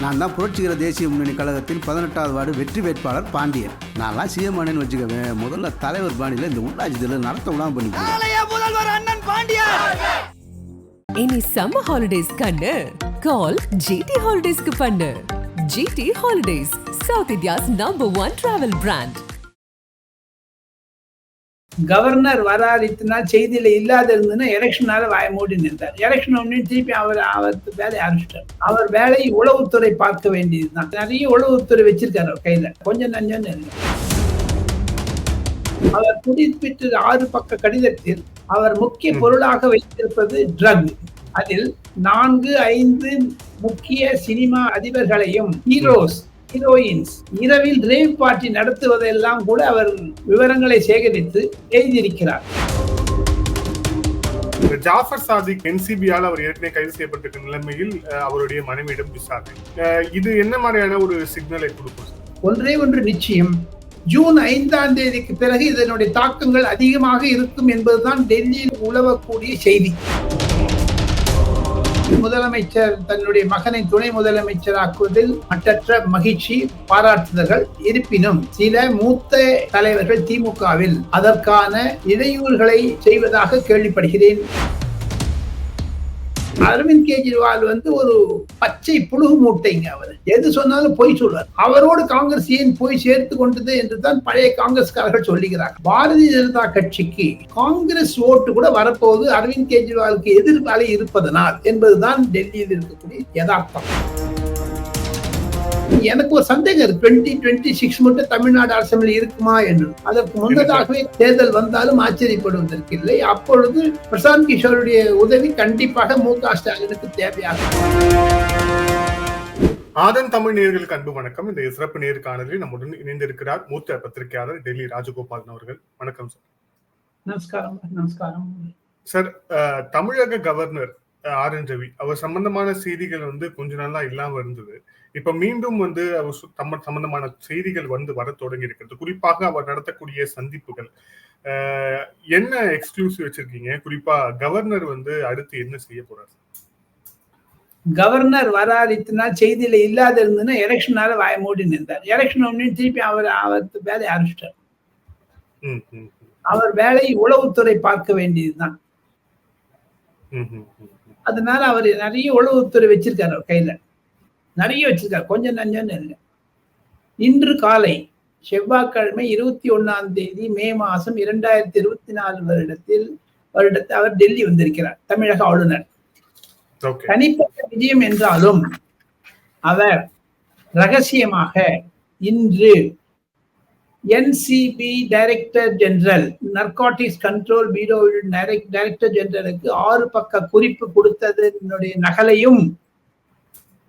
நான் தான் புரட்சிகர தேசிய முன்னணி கழகத்தின் பதினெட்டாவது வார்டு வெற்றி வேட்பாளர் பாண்டியன். நான்லாம் சிஎம் ஆனேன்னு வச்சுக்கவேன் முதல்ல தலைவர் பாணியில் இந்த உள்ளாட்சி தேர்தல் நடத்த விடாம பண்ணிக்கிறேன் இனி சம்மர் ஹாலிடேஸ் கண்ணு. கால் ஜிடி ஹாலிடேஸ்க்கு பண்ணு. GT holidays south India's number one travel brand governor வராதித்துனா செய்தியில இல்லாத இருந்ததுன்னா எலெக்ஷனால வாய மூடி நின்றார். எலெக்ஷன் ஒன்னு திருப்பி அவர் அவர் வேலையை ஆரம்பிச்சிட்டார். அவர் வேலையை உளவுத்துறை பார்க்க வேண்டியதுதான். நிறைய உளவுத்துறை வச்சிருக்காரு அவர் கையில. கொஞ்சம் நஞ்சம் அவர் குறிப்பிட்ட ஆறு பக்க கடிதத்தில் அவர் முக்கிய பொருளாக வைத்திருப்பது ட்ரக் அதில் நான்கு ஐந்து முக்கிய சினிமா அதிபர்களையும் ஹீரோஸ் ஹீரோயின்ஸ் இரவில் ரேவ் பார்ட்டி நடத்துவதெல்லாம் கூட அவர் விவரங்களை சேகரித்து எழுதியிருக்கிறார். ஜாஃபர் சாதிக் என்சிபியால் அவர் ஏற்கனவே கைது செய்யப்பட்டிருக்க நிலைமையில் அவருடைய மனைவியிடம் விசாரணை. இது என்ன மாதிரியான ஒரு சிக்னலை கொடுக்கும்? ஒன்றே ஒன்று நிச்சயம். ஜூன் ஐந்தாம் தேதிக்கு பிறகு இதனுடைய தாக்கங்கள் அதிகமாக இருக்கும் என்பதுதான் டெல்லியில் உலவக்கூடிய செய்தி. முதலமைச்சர் தன்னுடைய மகனை துணை முதலமைச்சராக்குவதில் மற்றற்ற மகிழ்ச்சி பாராட்டுதல்கள் இருப்பினும் சில மூத்த தலைவர்கள் திமுகவில் அதற்கான இடையூறுகளை செய்வதாக கேள்விப்படுகிறேன். அரவிந்த் கெஜ்ரிவால் வந்து ஒரு பச்சை புழுகு மூட்டைங்க அவர். எது சொன்னாலும் பொய் சொல்றார் அவரோடு காங்கிரஸ் ஏன் போய் சேர்த்து கொண்டது என்று தான் பழைய காங்கிரஸ்காரர்கள் சொல்லுகிறார் பாரதிய ஜனதா கட்சிக்கு காங்கிரஸ் ஓட்டு கூட வரப்போது அரவிந்த் கெஜ்ரிவாலுக்கு எதிர்பாலை இருப்பதனால் என்பதுதான் டெல்லியில் இருக்கக்கூடிய யதார்த்தம். எனக்கு ஒரு சந்தேகம் இருக்கு. டுவெண்ட்டி டுவெண்ட்டி சிக்ஸ் மட்டும் தமிழ்நாடு அசம்பிளி இருக்குமா என்று. அதற்கு முன்னதாகவே தேர்தல் வந்தாலும் ஆச்சரியப்படுவதற்கு இல்லை. அப்பொழுது பிரசாந்த் கிஷோருடைய உதவி கண்டிப்பாக மு க ஸ்டாலினுக்கு தேவையாகும் ஆதன் தமிழ் நேயர்களுக்கு அன்பு வணக்கம். இந்த சிறப்பு நேர்காணலில் நம்முடன் இணைந்திருக்கிறார் மூத்த பத்திரிகையாளர் டெல்லி ராஜகோபாலன் அவர்கள். வணக்கம் சார். நமஸ்காரம் நமஸ்காரம். சார் தமிழக கவர்னர் ஆர். என். ரவி அவர் சம்பந்தமான செய்திகள் வந்து கொஞ்ச நாளா இல்லாம இருந்தது. இப்ப மீண்டும் வந்து அவர் தம்ம சம்பந்தமான செய்திகள் வந்து வர தொடங்கி இருக்கிறது குறிப்பாக அவர் நடத்தக்கூடிய சந்திப்புகள். என்ன எக்ஸ்க்ளூசிவ் வச்சிருக்கீங்க? குறிப்பா கவர்னர் வந்து அடுத்து என்ன செய்ய போறாரு? கவர்னர் வராதித்துனா செய்தியில இல்லாத இருந்ததுன்னா எலெக்ஷனால வாய மூடி நின்றார். எலெக்ஷன் ஒன்னு திருப்பி அவர் அவர் வேலையை ஆரம்பிச்சிட்டார். அவர் வேலையை உளவுத்துறை பார்க்க வேண்டியதுதான். அதனால அவர் நிறைய உளவுத்துறை வச்சிருக்காரு கையில. நிறைய வச்சிருக்காரு. கொஞ்சம் நஞ்சம் இல்லை. இன்று காலை செவ்வாய்க்கிழமை இருபத்தி ஒண்ணாம் தேதி மே மாசம் இரண்டாயிரத்தி இருபத்தி நாலு வருடத்தில் வருடத்தில் அவர் டெல்லி வந்திருக்கிறார் தமிழக ஆளுநர். தனிப்பட்ட விஜயம் என்றாலும் அவர் ரகசியமாக இன்று NCB director general narcotics control bureau director ஜெனரலுக்கு ஆறு பக்க குறிப்பு கொடுத்ததனுடைய நகலையும்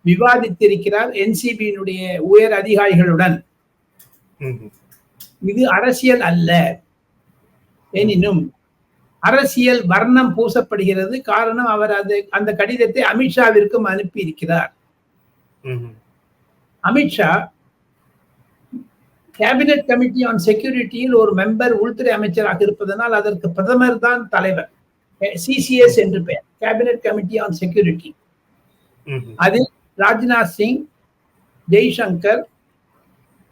விவாதித்திருக்கிறார் என்சிபியினுடைய உயர் அதிகாரிகளுடன். இது அரசியல் அல்ல. எனினும் அரசியல் வர்ணம் பூசப்படுகிறது. காரணம் அவர் அது அந்த கடிதத்தை அமித்ஷாவிற்கும் அனுப்பி இருக்கிறார். அமித்ஷா கேபினெட் கமிட்டி ஆன் செக்யூரிட்டியில் ஒரு மெம்பர் உள்துறை அமைச்சராக இருப்பதனால் அதற்கு பிரதமர் தான் தலைவர். சிசிஎஸ் என்று பெயர். Cabinet committee on security. அதில் ராஜ்நாத் சிங் ஜெய்சங்கர்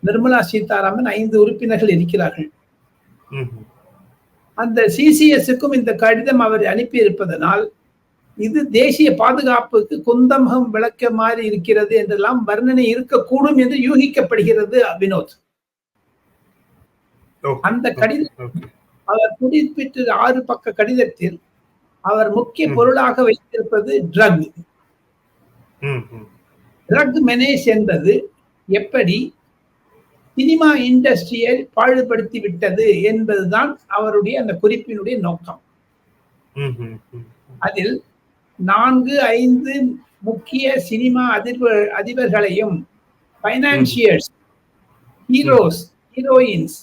நிர்மலா சீதாராமன் ஐந்து உறுப்பினர்கள் இருக்கிறார்கள். அந்த சிசிஎஸ்க்கும் இந்த கடிதம் அவர் அனுப்பி இருப்பதனால் இது தேசிய பாதுகாப்புக்கு குந்தமகம் விளக்க மாதிரி இருக்கிறது என்றெல்லாம் வர்ணனை இருக்கக்கூடும் என்று யூகிக்கப்படுகிறது வினோத் அந்த கடிதம். அவர் குறிப்பிட்ட ஆறு பக்க கடிதத்தில் அவர் முக்கிய. பொருளாக வைத்திருப்பது ட்ரக். ட்ரக் மெனேஜ் என்பது எப்படி சினிமா இண்டஸ்ட்ரியை பாழுபடுத்தி விட்டது என்பதுதான் அவருடைய அந்த குறிப்பினுடைய நோக்கம். அதில் நான்கு ஐந்து முக்கிய சினிமா அதிபர் அதிபர்களையும் financiers heroes heroines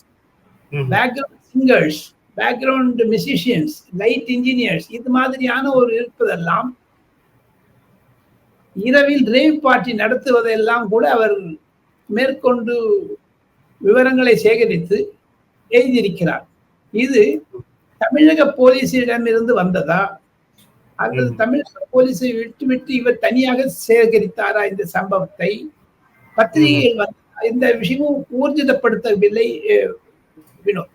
background singers background musicians light engineers இது மாதிரியான ஒரு இருப்பதெல்லாம் இரவில் ரேவ் பார்ட்டி நடத்துவதெல்லாம் கூட அவர் மேற்கொண்டு விவரங்களை சேகரித்து எழுதியிருக்கிறார். இது தமிழக போலீசிடமிருந்து வந்ததா? அல்லது. தமிழக போலீஸை விட்டு விட்டு இவர் தனியாக சேகரித்தாரா இந்த சம்பவத்தை? பத்திரிகையில் வந்து இந்த விஷயமும் ஊர்ஜிதப்படுத்தவில்லை வினோத்.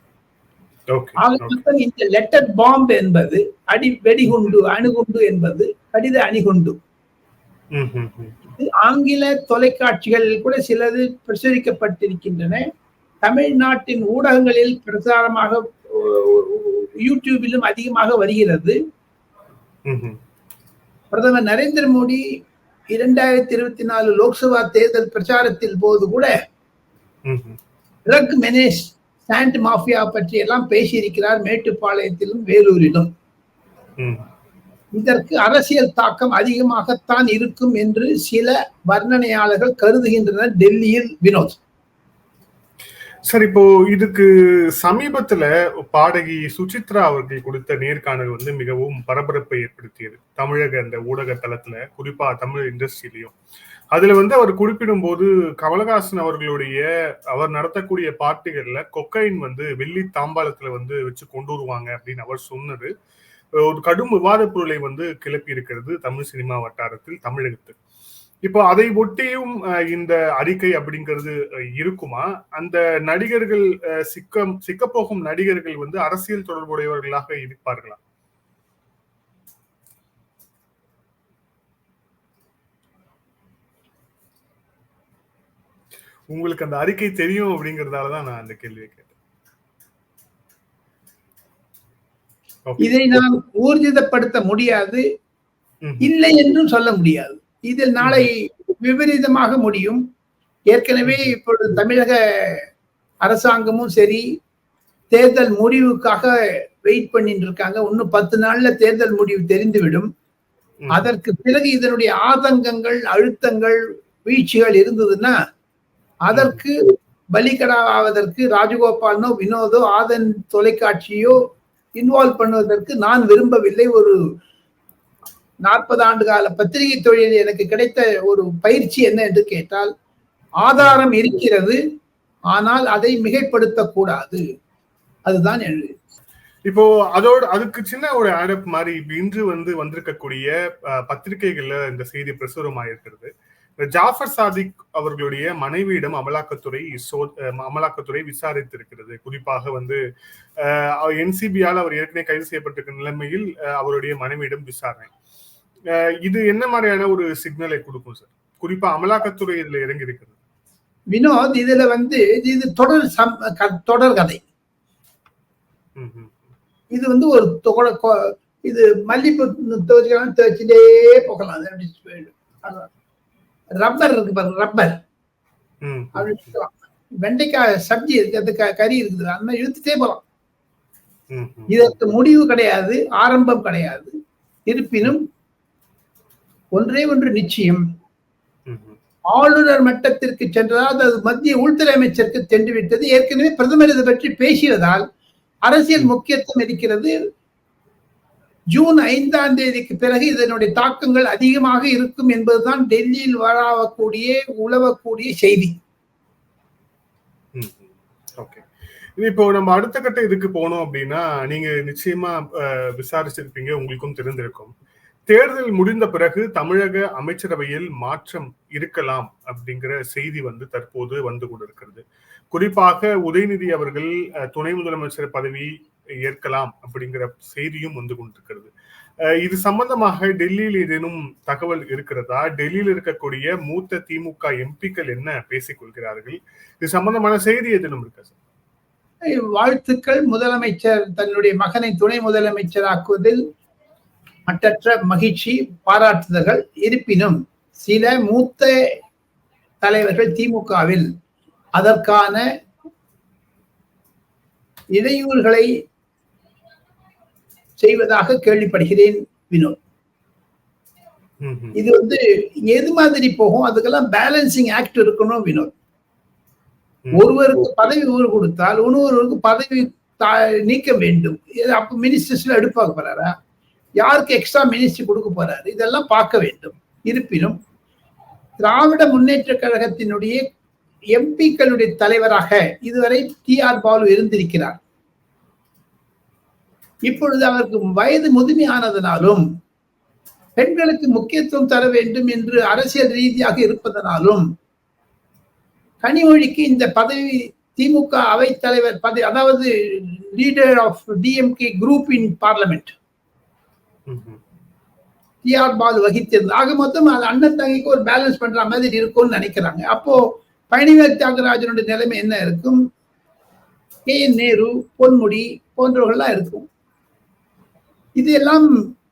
இந்த லெட்டர் பாம்பு என்பது அடி வெடிகுண்டு அணுகுண்டு என்பது கடித அணிகுண்டு. ஆங்கில தொலைக்காட்சிகளில் கூட சிலது பிரசுரிக்கப்பட்டிருக்கின்றன. தமிழ்நாட்டின் ஊடகங்களில் பிரசாரமாக யூடியூபிலும் அதிகமாக வருகிறது. பிரதமர் நரேந்திர மோடி இரண்டாயிரத்தி இருபத்தி நாலு லோக்சபா தேர்தல் பிரச்சாரத்தில் போது கூட ம் ட்ரக் சாண்ட் மாஃபியா பற்றி எல்லாம் பேசியிருக்கிறார் மேட்டுப்பாளையத்திலும் வேலூரிலும். இதற்கு அரசியல் தாக்கம் அதிகமாகத்தான் இருக்கும் என்று சில வர்ணனையாளர்கள் கருதுகின்றனர் டெல்லியில் வினோத். சார் இப்போ இதுக்கு சமீபத்துல பாடகி சுசித்ரா அவர்கள் கொடுத்த நேர்காணல் வந்து மிகவும் பரபரப்பை ஏற்படுத்தியது. தமிழக அந்த ஊடக தளத்துல குறிப்பா தமிழ் இண்டஸ்ட்ரியிலையும். அதுல வந்து அவர் குறிப்பிடும் போது கமலஹாசன் அவர்களுடைய அவர் நடத்தக்கூடிய பார்ட்டிகள்ல கொக்கைன் வந்து வெள்ளி தாம்பாளத்துல வந்து வச்சு கொண்டு வருவாங்க அப்படின்னு அவர் சொன்னது. ஒரு கடும் விவாத பொருளை வந்து கிளப்பி இருக்கிறது தமிழ் சினிமா வட்டாரத்தில் தமிழகத்தில் இப்போ அதை ஒட்டியும் இந்த அறிக்கை அப்படிங்கிறது இருக்குமா? அந்த நடிகர்கள் சிக்கம் சிக்க சிக்க போகும் நடிகர்கள் வந்து அரசியல் தொடர்புடையவர்களாக இருப்பார்களா? உங்களுக்கு அந்த அறிக்கை தெரியும் அப்படிங்கறதாலதான் நான் அந்த கேள்வி கேட்கிறேன் இதை நாம் ஊர்ஜிதப்படுத்த முடியாது. இல்லை என்றும் சொல்ல முடியாது. இதில் நாளை விபரீதமாக முடியும். ஏற்கனவே இப்பொழுது தமிழக அரசாங்கமும் சரி தேர்தல் முடிவுக்காக வெயிட் பண்ணிட்டு இருக்காங்க இன்னும் பத்து நாள்ல தேர்தல் முடிவு தெரிந்துவிடும். அதற்கு பிறகு இதனுடைய ஆதங்கங்கள் அழுத்தங்கள் வீழ்ச்சிகள் இருந்ததுன்னா அதற்கு பலிகடாவதற்கு ராஜகோபாலனோ வினோதோ ஆதன் தொலைக்காட்சியோ இன்வால்வ் பண்ணுவதற்கு நான் விரும்பவில்லை. ஒரு நாற்பது ஆண்டு கால பத்திரிகை தொழிலில் எனக்கு கிடைத்த ஒரு பயிற்சி என்ன என்று கேட்டால் ஆதாரம் இருக்கிறது ஆனால் அதை மிகைப்படுத்தக்கூடாது. அதுதான் எழுது இப்போ அதோட அதுக்கு சின்ன ஒரு ஆடப் மாதிரி இன்று வந்து வந்திருக்கக்கூடிய பத்திரிகைகள்ல இந்த செய்தி பிரசுரமாயிருக்கிறது. ஜாஃபர் சாதிக் அவர்களுடைய மனைவியிடம் அமலாக்கத்துறை சோ அமலாக்கத்துறை விசாரித்திருக்கிறது. குறிப்பாக வந்து என்சிபியால் அவர் ஏற்கனவே கைது செய்யப்பட்டிருக்க நிலைமையில் அவருடைய மனைவியிடம் விசாரணை. இது என்ன மாதிரியான ஒரு சிக்னலை கொடுக்கும் சார் குறிப்பா அமலாக்கத்துறை இதுல இறங்கி இருக்கிறது வினோத் இதுல வந்து இது தொடர் சம் தொடர் கதை. இது வந்து ஒரு இது மல்லிப்பூ துவைச்சிக்கலாம் துவைச்சிட்டே போகலாம் அது அப்படி போயிடும். அதான். ரப்பர் இருக்கு பாருங்க ரப்பர். வெண்டைக்காய் சப்ஜி இருக்கு அது கறி இருக்குது. அந்த இழுத்துட்டே போகலாம். ம், ம். இதற்கு முடிவு கிடையாது ஆரம்பம் கிடையாது. இருப்பினும் ஒன்றே ஒன்று நிச்சயம். ஆளுநர் மட்டத்திற்கு சென்றதால் அது மத்திய உள்துறை அமைச்சருக்கு சென்று விட்டது ஏற்கனவே பிரதமர் இதை பற்றி பேசியதால் அரசியல் முக்கியத்துவம் இருக்கிறது. ஜூன் ஐந்தாம் தேதிக்கு பிறகு இதனுடைய தாக்கங்கள் அதிகமாக இருக்கும் என்பதுதான் டெல்லியில் வராவக்கூடிய உழவக்கூடிய செய்தி. இப்போ நம்ம அடுத்த கட்ட இதுக்கு போனோம் அப்படின்னா நீங்க நிச்சயமா அஹ், விசாரிச்சிருப்பீங்க உங்களுக்கும் தெரிந்திருக்கும். தேர்தல் முடிந்த பிறகு தமிழக அமைச்சரவையில் மாற்றம் இருக்கலாம் அப்படிங்கிற செய்தி வந்து தற்போது வந்து கொண்டிருக்கிறது. குறிப்பாக உதயநிதி அவர்கள் துணை முதலமைச்சர் பதவி ஏற்கலாம் அப்படிங்கிற செய்தியும் வந்து கொண்டிருக்கிறது. இது சம்பந்தமாக டெல்லியில் ஏதேனும் தகவல் இருக்கிறதா? டெல்லியில் இருக்கக்கூடிய மூத்த திமுக எம்பிக்கள் என்ன பேசிக் கொள்கிறார்கள்? இது சம்பந்தமான செய்தி ஏதேனும் இருக்கா சார்? வாழ்த்துக்கள். முதலமைச்சர் தன்னுடைய மகனை துணை முதலமைச்சராக்குவதில் மற்றற்ற மகிழ்ச்சி பாராட்டுதல்கள். இருப்பினும் சில மூத்த தலைவர்கள் திமுகவில் அதற்கான இடையூறுகளை செய்வதாக கேள்விப்படுகிறேன் வினோத். இது வந்து எது மாதிரி போகும்? அதுக்கெல்லாம் பேலன்சிங் ஆக்ட் இருக்கணும் வினோத். ஒருவருக்கு பதவி ஊர் கொடுத்தால் இன்னொருவருக்கு பதவி நீக்க வேண்டும். அப்ப மினிஸ்டர்ஸ்ல எடுப்பாக போறாரா யாருக்கு எக்ஸ்ட்ரா மினிஸ்டர் கொடுக்க போறாரு? இதெல்லாம் பார்க்க வேண்டும். இருப்பினும் திராவிட முன்னேற்ற கழகத்தினுடைய எம்பிக்களுடைய தலைவராக இதுவரை டி ஆர் பாலு இருந்திருக்கிறார். இப்பொழுது அவருக்கு வயது முதுமையானதனாலும் பெண்களுக்கு முக்கியத்துவம் தர வேண்டும் என்று அரசியல் ரீதியாக இருப்பதனாலும் கனிமொழிக்கு இந்த பதவி திமுக அவைத்தலைவர் பதவி அதாவது leader of DMK group in parliament. TR Baalu வகித்திருந்தது. ஆக மொத்தம் அது அண்ணன் தங்கிக்கு ஒரு பேலன்ஸ் பண்ற மாதிரி இருக்கும்னு நினைக்கிறாங்க. அப்போ பழனிவேல் தியாகராஜனுடைய நிலைமை என்ன இருக்கும்? கே என் நேரு பொன்முடி போன்றவர்கள்லாம் இருக்கும். இதெல்லாம்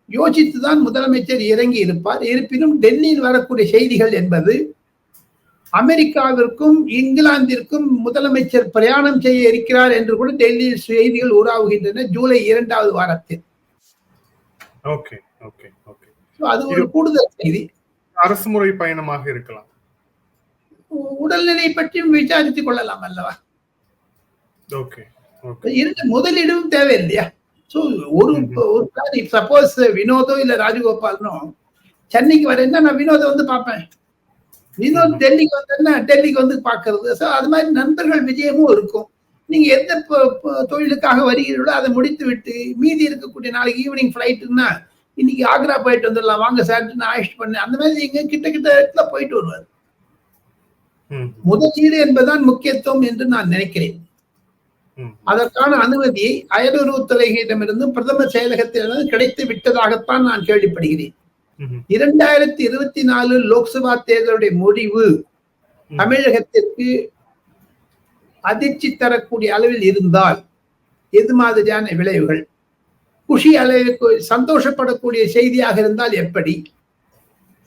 யோசித்துதான் முதலமைச்சர் இறங்கி இருப்பார். இருப்பினும் டெல்லியில் வரக்கூடிய செய்திகள் என்பது அமெரிக்காவிற்கும் இங்கிலாந்திற்கும் முதலமைச்சர் பிரயாணம் செய்ய இருக்கிறார் என்று கூட டெல்லியில் செய்திகள் உருவாகுகின்றன ஜூலை இரண்டாவது வாரத்தில். Okay okay okay. So, அது ஒரு கூடுதல் செய்தி. அரசு முறை பயணமாக இருக்கலாம். உடல்நிலை பற்றியும் விசாரித்துக் கொள்ளலாம் அல்லவா? முதலீடும் தேவை இல்லையா சோ ஒரு ஒரு சப்போஸ் வினோதோ இல்ல ராஜகோபாலனோ சென்னைக்கு வரேன்னா நான் வினோதை வந்து பார்ப்பேன். வினோத் டெல்லிக்கு வந்தேன்னா டெல்லிக்கு வந்து பார்க்கிறது. ஸோ அது மாதிரி நண்பர்கள் விஜயமும் இருக்கும். நீங்க எந்த தொழிலுக்காக வருகிறீர்களோ அதை முடித்து விட்டு மீதி இருக்கக்கூடிய நாளைக்கு ஈவினிங் ஃபிளைட்டுன்னா இன்னைக்கு ஆக்ரா போயிட்டு வந்துடலாம். வாங்க சார் நான் அழைச்சிட்டு பண்ணேன். அந்த மாதிரி நீங்க கிட்ட கிட்ட இடத்துல போயிட்டு வருவார். முதலீடு என்பதுதான் முக்கியத்துவம் என்று நான் நினைக்கிறேன். அதற்கான அனுமதியை அயலுறவுத்துறையிடமிருந்தும் பிரதமர் செயலகத்திலிருந்து கிடைத்து விட்டதாகத்தான் நான் கேள்விப்படுகிறேன். இரண்டாயிரத்தி இருபத்தி நாலு லோக்சபா தேர்தலுடைய முடிவு. தமிழகத்திற்கு அதிர்ச்சி தரக்கூடிய அளவில் இருந்தால் எது மாதிரியான விளைவுகள்? குஷி அளவுக்கு சந்தோஷப்படக்கூடிய செய்தியாக இருந்தால் எப்படி?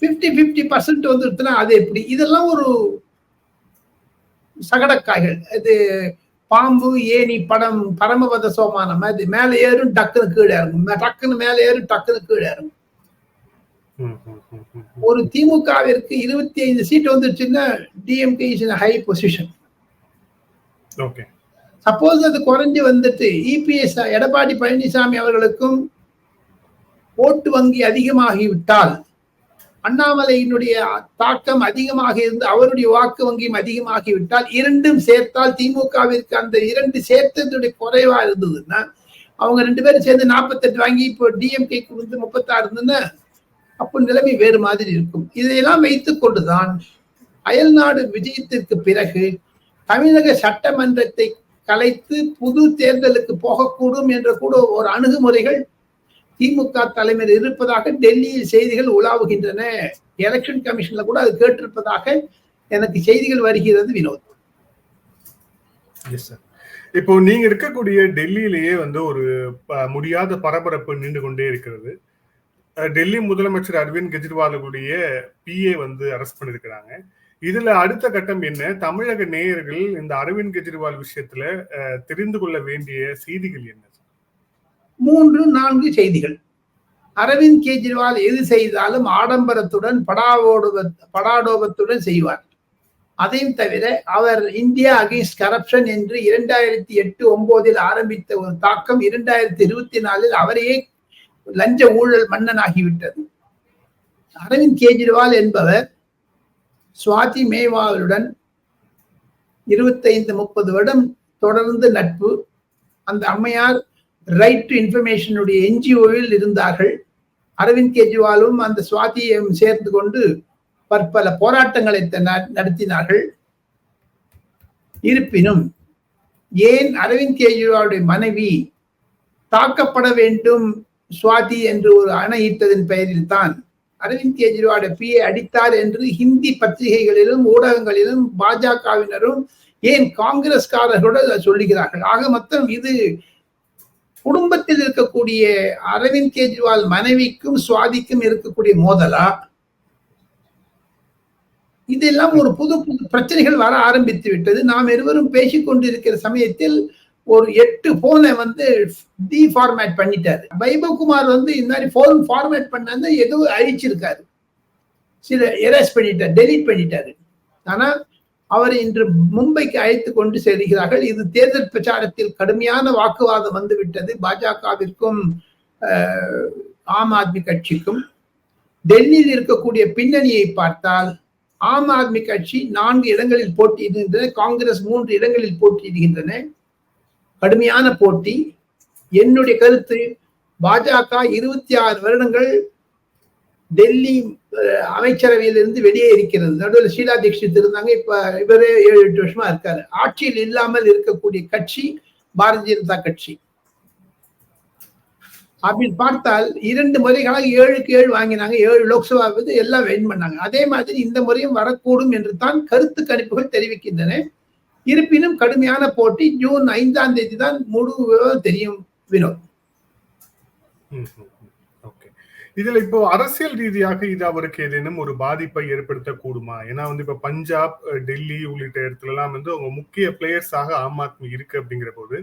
50 50% பர்சன்ட் வந்துருச்சுன்னா அது எப்படி? இதெல்லாம் ஒரு சகடக்காய்கள். இது பாம்பு ஏணி படம் பரமபத சோமானம் மாதிரி மேலே ஏறும் டக்குன்னு கீழே இறங்கும். டக்குன்னு மேலே ஏறும் டக்குன்னு கீழே இறங்கும். ஒரு திமுகவிற்கு இருபத்தி ஐந்து சீட் வந்துருச்சுன்னா DMK is high position okay. Suppose அது குறைஞ்சு வந்துட்டு இபிஎஸ் எடப்பாடி பழனிசாமி அவர்களுக்கும் ஓட்டு வங்கி அதிகமாகிவிட்டால் அண்ணாமலையினுடைய தாக்கம் அதிகமாக இருந்து அவருடைய வாக்கு வங்கியும் அதிகமாகிவிட்டால் இரண்டும் சேர்த்தால் திமுகவிற்கு அந்த இரண்டு சேர்த்ததுடைய குறைவா இருந்ததுன்னா அவங்க ரெண்டு பேரும் சேர்ந்து நாற்பத்தெட்டு வாங்கி இப்போ டிஎம்கே வந்து முப்பத்தாறு இருந்ததுன்னா அப்போ நிலைமை வேறு மாதிரி இருக்கும். இதையெல்லாம் வைத்துக் கொண்டுதான் அயல்நாடு விஜயத்திற்கு பிறகு தமிழக சட்டமன்றத்தை கலைத்து புது தேர்தலுக்கு போகக்கூடும் என்ற கூட ஒரு அணுகுமுறைகள் திமுக தலைமையில் இருப்பதாக டெல்லியில் செய்திகள் உலாவுகின்றன. எலெக்ஷன் கமிஷன்ல கூட அது கேட்டிருப்பதாக எனக்கு செய்திகள் வருகிறது வினோத். எஸ் சார் இப்போ நீங்க இருக்கக்கூடிய டெல்லியிலேயே வந்து ஒரு ப- முடியாத பரபரப்பு நின்று கொண்டே இருக்கிறது. டெல்லி முதலமைச்சர் அரவிந்த் கெஜ்ரிவாலுடைய பிஏ வந்து அரெஸ்ட் பண்ணிருக்கிறாங்க இதுல அடுத்த கட்டம் என்ன? தமிழக நேயர்கள் இந்த அரவிந்த் கெஜ்ரிவால் விஷயத்துல தெரிந்து கொள்ள வேண்டிய செய்திகள் என்ன? மூன்று நான்கு செய்திகள். அரவிந்த் கெஜ்ரிவால் எது செய்தாலும் ஆடம்பரத்துடன் படாவோடு படாடோபத்துடன் செய்வார். அதையும் தவிர அவர் இந்தியா அகைன்ஸ்ட் கரப்ஷன் என்று இரண்டாயிரத்தி எட்டு ஒன்பதில் ஆரம்பித்த ஒரு தாக்கம் இரண்டாயிரத்தி இருபத்தி நாலில் அவரையே லஞ்ச ஊழல் மன்னனாகிவிட்டது. அரவிந்த் கெஜ்ரிவால் என்பவர் சுவாதி மேவாலுடன் இருபத்தைந்து முப்பது வருடம் தொடர்ந்து நட்பு. அந்த அம்மையார் ரைட் டு இன்ஃபர்மேஷனுடைய என்ஜிஓவில் இருந்தார்கள். அரவிந்த் கெஜ்ரிவாலும் அந்த சுவாதியையும் சேர்ந்து கொண்டு பற்பல போராட்டங்களை நடத்தினார்கள். இருப்பினும் ஏன் அரவிந்த் கெஜ்ரிவாலுடைய மனைவி தாக்கப்பட வேண்டும் சுவாதி என்று ஒரு அணையிட்டதன் பெயரில் தான் அரவிந்த் கெஜ்ரிவாலுடைய பிஏ அடித்தார் என்று ஹிந்தி பத்திரிகைகளிலும் ஊடகங்களிலும் பாஜகவினரும் ஏன் காங்கிரஸ்காரர்களோடு சொல்லுகிறார்கள்? ஆக மொத்தம் இது குடும்பத்தில் இருக்கக்கூடிய அரவிந்த் கெஜ்ரிவால் மனைவிக்கும் சுவாதிக்கும் இருக்கக்கூடிய மோதலா? இதெல்லாம் ஒரு புது புது பிரச்சனைகள் வர ஆரம்பித்து விட்டது. நாம் இருவரும் பேசிக்கொண்டிருக்கிற சமயத்தில் ஒரு எட்டு போனை வந்து டிஃபார்மேட் பண்ணிட்டாரு. வைபவ்குமார் வந்து இந்த மாதிரி போன் ஃபார்மேட் பண்ணாங்க எதுவும் அழிச்சிருக்காரு. சில எரேஸ் பண்ணிட்டார் டெலீட் பண்ணிட்டாரு. ஆனா அவர் இன்று மும்பைக்கு அழைத்து கொண்டு செல்கிறார்கள் இது தேர்தல் பிரச்சாரத்தில் கடுமையான வாக்குவாதம் வந்துவிட்டது. பாஜகவிற்கும் ஆம் ஆத்மி கட்சிக்கும். டெல்லியில் இருக்கக்கூடிய பின்னணியை பார்த்தால் ஆம் ஆத்மி கட்சி நான்கு இடங்களில் போட்டியிடுகின்றன. காங்கிரஸ் மூன்று இடங்களில் போட்டியிடுகின்றன. கடுமையான போட்டி. என்னுடைய கருத்து பாஜக இருபத்தி ஆறு வருடங்கள் டெல்லி அமைச்சரவையிலிருந்து வெளியே இருக்கிறது. நடுவில் ஷீலா தீட்சித் இருந்தாங்க. இப்ப இவரே ஏழு எட்டு வருஷமா இருக்காரு. ஆட்சியில் இல்லாமல் இருக்கக்கூடிய கட்சி பாரதிய ஜனதா கட்சி. அப்படின்னு பார்த்தால் இரண்டு முறைகளாக ஏழுக்கு ஏழு வாங்கினாங்க. ஏழு லோக்சபா வந்து எல்லாம் வெயின் பண்ணாங்க. அதே மாதிரி இந்த முறையும் வரக்கூடும் என்று தான் கருத்து கணிப்புகள் தெரிவிக்கின்றன. இருப்பினும் கடுமையான போட்டி ஜூன் ஐந்தாம் தேதி தான் முழு விவரம் தெரியும் வினோத். இதுல இப்போ அரசியல் ரீதியாக இது அவருக்கு ஏதேனும் ஒரு பாதிப்பை ஏற்படுத்தக்கூடுமா? ஏன்னா வந்து இப்ப பஞ்சாப் டெல்லி உள்ளிட்ட இடத்துல எல்லாம் வந்து அவங்க முக்கிய பிளேயர்ஸாக ஆம் ஆத்மி இருக்கு அப்படிங்கிற போது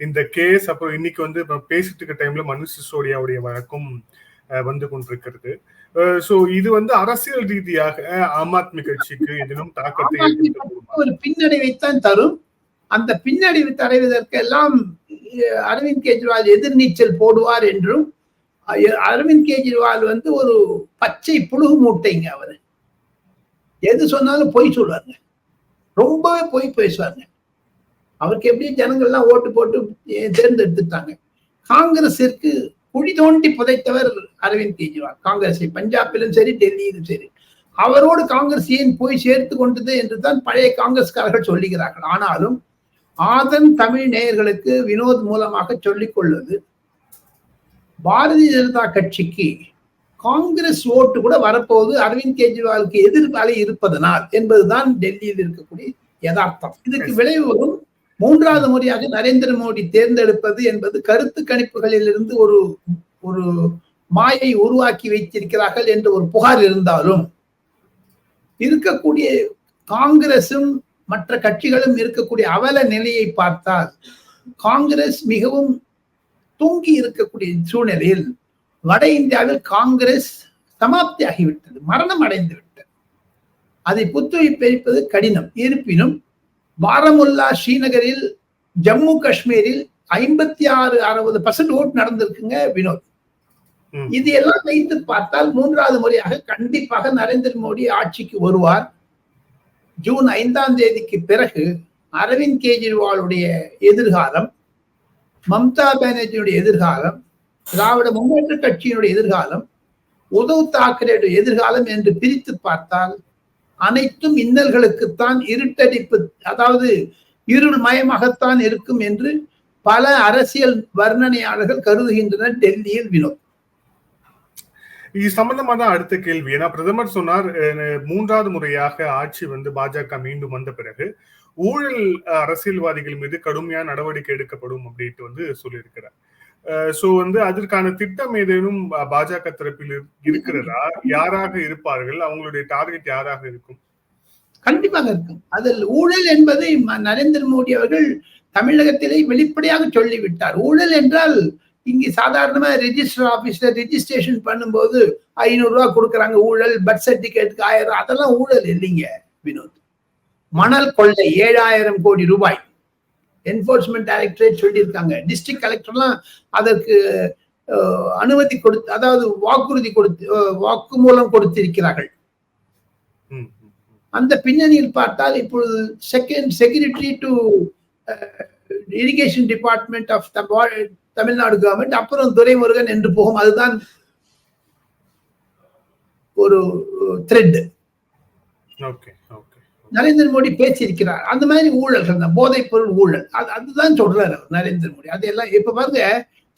இந்த கேஸ் அப்புறம் இன்னைக்கு வந்து பேசிட்டு இருக்க டைம்ல மனுஷ் சிசோடியாவுடைய வழக்கும் வந்து கொண்டிருக்கிறது. சோ இது வந்து அரசியல் ரீதியாக ஆம் ஆத்மி கட்சிக்கு ஏதேனும் தாக்கத்தை ஒரு பின்னடைவைத்தான் தரும். அந்த பின்னடைவு தடைவதற்கெல்லாம் அரவிந்த் கெஜ்ரிவால் எதிர்நீச்சல் போடுவார் என்றும் அரவிந்த் கெஜ்ரிவால் வந்து ஒரு பச்சை புழுகு மூட்டைங்க அவரு. எது சொன்னாலும் பொய் சொல்லுவாங்க ரொம்பவே பொய் பேசுவாங்க அவருக்கு எப்படி ஜனங்கள்லாம் ஓட்டு போட்டு தேர்ந்தெடுத்துட்டாங்க. காங்கிரஸிற்கு குழி தோண்டி புதைத்தவர் அரவிந்த் கெஜ்ரிவால். காங்கிரஸை பஞ்சாபிலும் சரி டெல்லியிலும் சரி. அவரோடு காங்கிரஸ் ஏன் போய் சேர்த்து கொண்டது என்று தான் பழைய காங்கிரஸ்காரர்கள் சொல்லுகிறார்கள். ஆனாலும் ஆதன் தமிழ் நேயர்களுக்கு வினோத் மூலமாக சொல்லிக் கொள்வது பாரதிய ஜனதா கட்சிக்கு காங்கிரஸ் ஓட்டு கூட வரப்போது அரவிந்த் கெஜ்ரிவாலுக்கு எதிர்பாலை இருப்பதனால் என்பதுதான் டெல்லியில் இருக்கக்கூடிய யதார்த்தம். இதுக்கு விளைவு வரும். மூன்றாவது முறையாக நரேந்திர மோடி தேர்ந்தெடுப்பது என்பது கருத்து கணிப்புகளிலிருந்து ஒரு ஒரு மாயை உருவாக்கி வைத்திருக்கிறார்கள் என்ற ஒரு புகார் இருந்தாலும் இருக்கக்கூடிய காங்கிரசும் மற்ற கட்சிகளும் இருக்கக்கூடிய அவல நிலையை பார்த்தால் காங்கிரஸ் மிகவும் தூங்கி இருக்கக்கூடிய சூழ்நிலையில் வட இந்தியாவில் காங்கிரஸ் சமாப்தி ஆகிவிட்டது மரணம் அடைந்து விட்டது. அதை புத்துயிர்ப்பது கடினம். இருப்பினும் பாரமுல்லா ஸ்ரீநகரில் ஜம்மு காஷ்மீரில் ஐம்பத்தி ஆறு அறுபது பர்சன்ட் ஓட்டு நடந்திருக்குங்க வினோத். இது எல்லாம் வைத்து பார்த்தால் மூன்றாவது முறையாக கண்டிப்பாக நரேந்திர மோடி ஆட்சிக்கு வருவார். ஜூன் ஐந்தாம் தேதிக்கு பிறகு அரவிந்த் கெஜ்ரிவாலுடைய எதிர்காலம் மம்தா பானர்ஜியுடைய எதிர்காலம் திராவிட முன்னேற்ற கட்சியினுடைய எதிர்காலம் உதவ் தாக்கரேடைய எதிர்காலம் என்று பிரித்து பார்த்தால் அனைத்தும் இன்னல்களுக்குத்தான் இருட்டடிப்பு அதாவது இருள் மயமாகத்தான் இருக்கும் என்று பல அரசியல் வர்ணனையாளர்கள் கருதுகின்றனர் டெல்லியில் வினோத். இது சம்பந்தமா தான் அடுத்த கேள்வி. ஏன்னா பிரதமர் சொன்னார் அஹ், மூன்றாவது முறையாக ஆட்சி வந்து பாஜக மீண்டும் வந்த பிறகு ஊழல் அஹ், அரசியல்வாதிகள் மீது கடுமையான நடவடிக்கை எடுக்கப்படும் அப்படின்ட்டு வந்து சொல்லியிருக்கிறார். சோ வந்து அதற்கான திட்டம் ஏதேனும் பாஜக தரப்பில் இருக்கிறதா? யாராக இருப்பார்கள்? அவங்களுடைய டார்கெட் யாராக இருக்கும்? கண்டிப்பாக இருக்கும். அதில் ஊழல் என்பதை நரேந்திர மோடி அவர்கள் தமிழகத்திலே வெளிப்படையாக சொல்லிவிட்டார். ஊழல் என்றால் இங்கு சாதாரணமா ரெஜிஸ்டர் ஆபீஸ்ல ரெஜிஸ்ட்ரேஷன் பண்ணும்போது ஐநூறு ரூபா கொடுக்குறாங்க ஊழல் பர்த் சர்டிபிகேட்டுக்கு ஆயிரம் அதெல்லாம் ஊழல் இல்லைங்க வினோத். மணல் கொள்ளை ஏழாயிரம் கோடி ரூபாய். என்போர்ஸ்மெண்ட் டைரக்டரேட் சொல்லியிருக்காங்க. டிஸ்ட்ரிக்ட் கலெக்டர்லாம் அதற்கு அனுமதி கொடுத்து அதாவது வாக்குறுதி கொடுத்து அஹ், வாக்குமூலம் கொடுத்திருக்கிறார்கள். அந்த பின்னணியில் பார்த்தால் இப்பொழுது second secretary to irrigation department of Tamil Nadu government அப்புறம் துரைமுருகன் என்று போகும். அதுதான் ஒரு த்ரெட் ஓகே நரேந்திர மோடி பேசியிருக்கிறார். அந்த மாதிரி ஊழல்கள் தான். போதைப் பொருள் ஊழல். அது அதுதான் சொல்றாரு அவர் நரேந்திர மோடி அதெல்லாம் இப்ப பாருங்க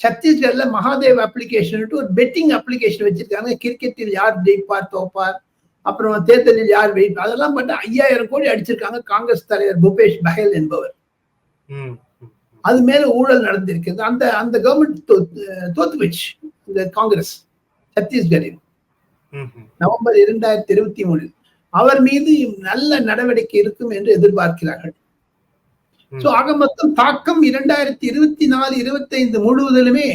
சத்தீஸ்கர்ல மகாதேவ் அப்ளிகேஷன் ஒரு பெட்டிங் அப்ளிகேஷன் வச்சிருக்காங்க. கிரிக்கெட்டில் யார் ஜெயிப்பார் தோப்பார்? அப்புறம் தேர்தலில் யார் வெயிட் அதெல்லாம் பண்ண ஐயாயிரம் கோடி அடிச்சிருக்காங்க காங்கிரஸ் தலைவர் பூபேஷ் பஹேல் என்பவர். அது மேல ஊழல் நடந்திருக்கிறது. அந்த அந்த கவர்மெண்ட் தோத்து போச்சு இந்த காங்கிரஸ் சத்தீஸ்கரில். நவம்பர் இரண்டாயிரத்தி இருபத்தி மூணில். அவர் மீது நல்ல நடவடிக்கை இருக்கும் என்று எதிர்பார்க்கிறார்கள். சோ ஆக மொத்தம் தாக்கம் இரண்டாயிரத்தி இருபத்தி நாலு இருபத்தி ஐந்து முழுவதிலுமே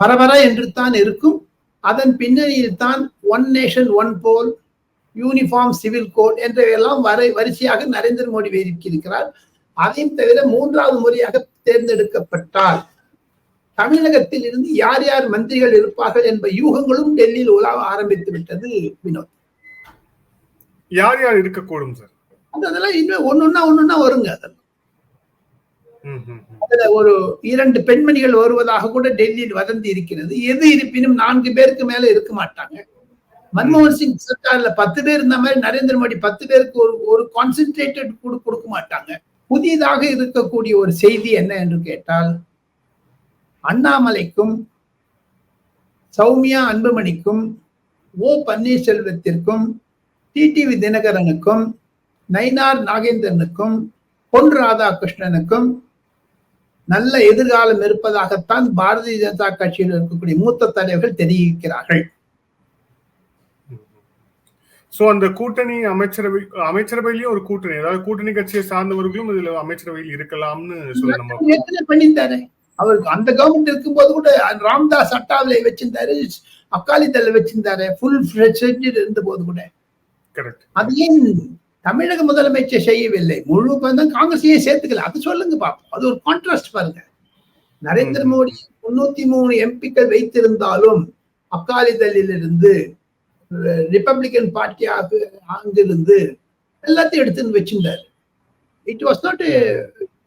பரபர என்று தான் இருக்கும். அதன் பின்னணியில் தான் one nation one poll uniform civil code என்றவையெல்லாம் வரை வரிசையாக நரேந்திர மோடி இருக்கிறார் அதையும் தவிர மூன்றாவது முறையாக தேர்ந்தெடுக்கப்பட்டால் தமிழகத்தில் இருந்து யார் யார் மந்திரிகள் இருப்பார்கள் என்ப யூகங்களும் டெல்லியில் உலாவ ஆரம்பித்து விட்டது வினோத். யார் யார் இருக்கக்கூடும் சார் அது அதெல்லாம் இன்னும் ஒன்னொன்னா ஒன்னொன்னா வருங்க. அதெல்லாம். அதுல ஒரு இரண்டு பெண்மணிகள் வருவதாக கூட டெல்லியில் வதந்தி இருக்கிறது. எது இருப்பினும் நான்கு பேருக்கு மேல இருக்க மாட்டாங்க. மன்மோகன் சிங் சர்க்கார்ல பத்து பேர் இருந்த மாதிரி நரேந்திர மோடி பத்து பேருக்கு ஒரு ஒரு கான்சென்ட்ரேட்டட் கூட கொடுக்க மாட்டாங்க. புதிதாக இருக்கக்கூடிய ஒரு செய்தி என்ன என்று கேட்டால் அண்ணாமலைக்கும் சௌமியா அன்புமணிக்கும் ஓ பன்னீர்செல்வத்திற்கும் டிடிவி தினகரனுக்கும் நயினார் நாகேந்திரனுக்கும் பொன் ராதாகிருஷ்ணனுக்கும் நல்ல எதிர்காலம் இருப்பதாகத்தான் பாரதிய ஜனதா கட்சியில் இருக்கக்கூடிய மூத்த தலைவர்கள் தெரிவிக்கிறார்கள். சோ அந்த கூட்டணி அமைச்சரவை அமைச்சரவையிலயும் ஒரு கூட்டணி அதாவது கூட்டணி கட்சியை சார்ந்தவர்களும் இதுல அமைச்சரவையில் இருக்கலாம்னு சொல்லி நம்ம. பண்ணியிருந்தாரு? அவருக்கு அந்த கவர்மெண்ட் இருக்கும்போது கூட ராம்தாஸ் அட்டாவிலே வச்சிருந்தாரு அக்காலிதல்ல வச்சிருந்தாரு ஃபுல் இருந்த போது கூட. அது ஏன் தமிழக முதலமைச்சர் செய்யவில்லை? முழு பந்தம் காங்கிரஸையே சேர்த்துக்கல. அது சொல்லுங்க பாப்போம். அது ஒரு கான்ட்ராஸ்ட் பாருங்க. நரேந்திர. மோடி முன்னூத்தி மூணு எம்பிக்கள் வைத்திருந்தாலும் அகாலிதளில் இருந்து ரிப்பப்ளிகன் பார்ட்டியாக அங்கிருந்து எல்லாத்தையும் எடுத்துன்னு வச்சிருந்தாரு. It was not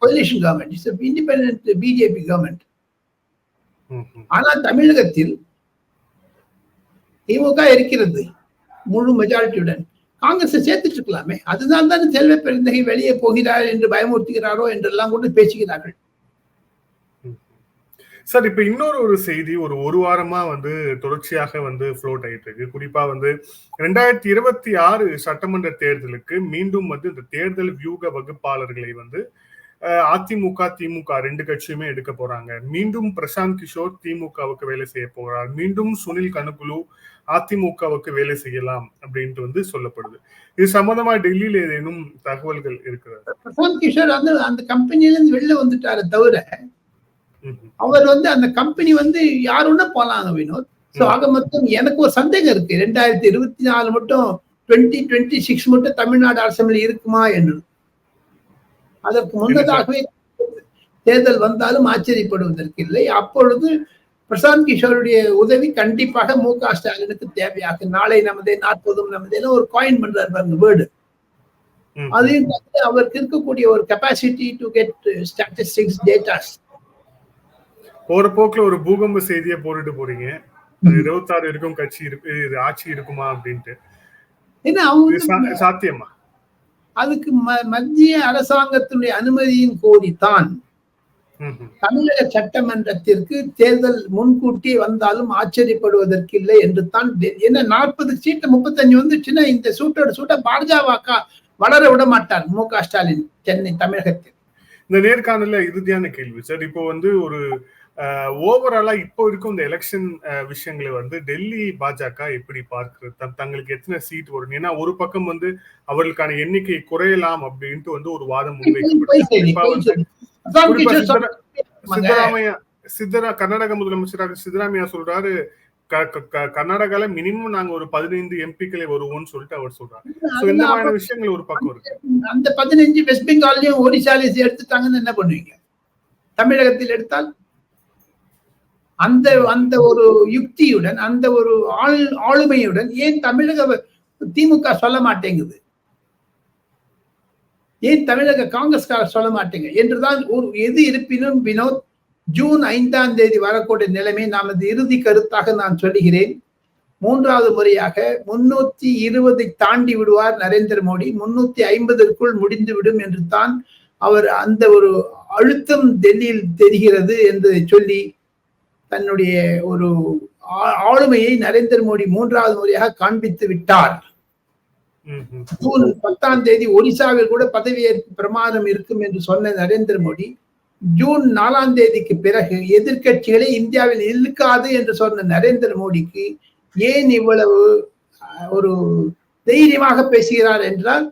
coalition government it's independent BJP government ஆனால் தமிழகத்தில் திமுக இருக்கிறது முழு மெஜாரிட்டியுடன் காங்கிரஸ் சேர்த்துட்டு இருக்கலாமே அதுதான் தான் செல்வ பெருந்தகை வெளியே போகிறார் என்று பயமுறுத்துகிறாரோ என்றெல்லாம் கூட பேசுகிறார்கள். சார் இப்ப இன்னொரு ஒரு செய்தி ஒரு ஒரு வாரமா வந்து தொடர்ச்சியாக வந்து ஃப்ளோட் ஆயிட்டு இருக்கு குறிப்பா வந்து ரெண்டாயிரத்தி இருபத்தி ஆறு சட்டமன்ற தேர்தலுக்கு மீண்டும் வந்து இந்த தேர்தல் வியூக வகுப்பாளர்களை வந்து அதிமுக திமுக ரெண்டு கட்சியுமே எடுக்க போறாங்க. மீண்டும் பிரசாந்த் கிஷோர் திமுகவுக்கு வேலை செய்ய போகிறார் மீண்டும் சுனில் கனுகுலு அதிமுகவுக்கு வேலை செய்யலாம் அப்படின்ட்டு வந்து சொல்லப்படுது. இது சம்பந்தமா டெல்லியில ஏதேனும் தகவல்கள் இருக்கிறது? பிரசாந்த் கிஷோர் வந்து அந்த கம்பெனில இருந்து வெளில வந்துட்டாரு தவிர அவர் வந்து அந்த கம்பெனி வந்து யாருன்னா போலாங்க வினோத். சோ ம். ஆக மொத்தம் எனக்கு ஒரு சந்தேகம் இருக்கு. ரெண்டாயிரத்தி இருபத்தி நாலு மட்டும் டுவெண்ட்டி டுவெண்ட்டி சிக்ஸ் மட்டும் தமிழ்நாடு அரசமையில் இருக்குமா என்று. அதற்கு முன்னதாகவே தேர்தல் வந்தாலும் ஆச்சரியப்படுவதற்கு இல்லை. அப்பொழுது பிரசாந்த் கிஷோருடைய உதவி கண்டிப்பாக மு க ஸ்டாலினுக்கு தேவையாக. நாளை நமதே நாற்பதும் நமதே ஒரு காயின் பண்றாரு பாருங்க வேர்டு. அதையும் அவருக்கு இருக்கக்கூடிய ஒரு capacity to get statistics datas போற போக்குல ஒரு பூகம்ப செய்தியை போட்டுட்டு போறீங்க. இருபத்தாறு இருக்கும் கட்சி இருக்கு இது ஆட்சி இருக்குமா அப்படின்ட்டு. சாத்தியமா? அதுக்கு மத்திய அரசாங்கத்தினுடைய அனுமதியின் கோரித்தான். தமிழக சட்டமன்றத்திற்கு தேர்தல் முன்கூட்டி வந்தாலும் ஆச்சரியப்படுவதற்கு இல்லை என்று தான் என்ன நாற்பது சீட்டு முப்பத்தஞ்சு வந்துச்சுன்னா இந்த சூட்டோட சூட்ட பாஜகவாக்கா வளர விட மாட்டார் மு க ஸ்டாலின் சென்னை தமிழகத்தில். இந்த நேர்காணல்ல இறுதியான கேள்வி. சார் இப்போ வந்து ஒரு ஓவராலா இப்போ இருக்கும் இந்த எலெக்ஷன் விஷயங்களை வந்து டெல்லி பாஜக எப்படி பார்க்கிறது? தங்களுக்கு எத்தனை சீட் வரும்? ஏன்னா ஒரு பக்கம் வந்து அவர்களுக்கான எண்ணிக்கை குறையலாம் அப்படின்ட்டு வந்து ஒரு வாதம். சித்தராமையா சித்தரா கர்நாடக முதலமைச்சராக சித்தராமையா சொல்றாரு கர்நாடகால மினிமம் நாங்க ஒரு பதினைந்து எம்பிக்களை வருவோம்னு சொல்லிட்டு அவர் சொல்றாரு. இந்த மாதிரியான விஷயங்கள் ஒரு பக்கம் இருக்கு. அந்த பதினஞ்சு வெஸ்ட் பெங்கால்லையும் ஒரிசாலையும் எடுத்துட்டாங்கன்னு என்ன பண்ணுவீங்க? தமிழகத்தில் எடுத்தால் அந்த அந்த ஒரு யுக்தியுடன் அந்த ஒரு ஆள் ஆளுமையுடன் ஏன் தமிழக திமுக சொல்ல மாட்டேங்குது? ஏன் தமிழக காங்கிரஸ்கார சொல்ல மாட்டேங்க என்றுதான் ஒரு எது இருப்பினும் வினோத் ஜூன் ஐந்தாம் தேதி வரக்கூடிய நிலைமை நமது இறுதி கருத்தாக நான் சொல்லுகிறேன். மூன்றாவது முறையாக முன்னூத்தி இருபதை தாண்டி விடுவார் நரேந்திர மோடி. முன்னூத்தி ஐம்பதற்குள் முடிந்து விடும் என்று தான் அவர் அந்த ஒரு அழுத்தம் டெல்லியில் தெரிகிறது என்று சொல்லி தன்னுடைய ஒரு ஆளுமையை நரேந்திர மோடி மூன்றாவது முறையாக காண்பித்து விட்டார். ஜூன் பத்தாம் தேதி ஒரிசாவில் கூட பதவியேற்பு பிரமாணம் இருக்கும் என்று சொன்ன நரேந்திர மோடி ஜூன் நாலாம் தேதிக்கு பிறகு எதிர்க்கட்சிகளை இந்தியாவில் இழுக்காது என்று சொன்ன நரேந்திர மோடிக்கு ஏன் இவ்வளவு ஒரு தைரியமாக பேசுகிறார் என்றால்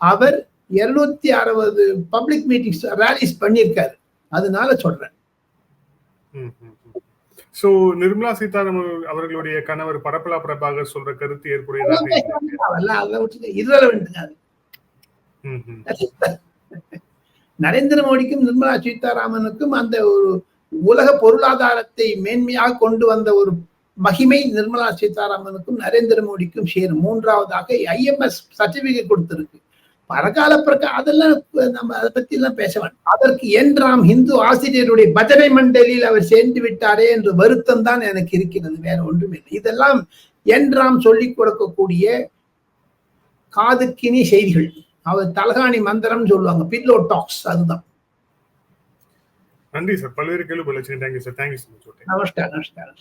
அவர் இருநூத்தி அறுபது பப்ளிக் மீட்டிங்ஸ் ரேலிஸ் பண்ணியிருக்காரு. அதனால சொல்றேன். சோ நிர்மலா சீதாராமன் அவர்களுடைய கணவர் பரப்பலா பிரபாகர் சொல்ற கருத்து ஏற்புடையதாக. நரேந்திர மோடிக்கும் நிர்மலா சீதாராமனுக்கும் அந்த ஒரு உலக பொருளாதாரத்தை மேன்மையாக கொண்டு வந்த ஒரு மகிமை நிர்மலா சீதாராமனுக்கும் நரேந்திர மோடிக்கும் சேரும். மூன்றாவதாக ஐஎம்எஸ் சர்டிபிகேட் கொடுத்திருக்கு. பரகால பிரகா அதெல்லாம் நம்ம அதை பத்தி எல்லாம் பேச வேண்டாம். அதற்கு என்றாம் இந்து ஆசிரியருடைய பஜனை மண்டலியில் அவர் சேர்ந்து விட்டாரே என்று வருத்தம் தான் எனக்கு இருக்கிறது. வேற ஒன்றுமில்லை. இதெல்லாம் என்றாம் சொல்லிக் கொடுக்கக்கூடிய காதுக்கினி செய்திகள். அவர் தலகாணி மந்திரம் சொல்லுவாங்க. பில்லோ டாக்ஸ் அதுதான். நன்றி சார் பல்வேறு கேள்வி சார் நமஸ்கார் நமஸ்கார்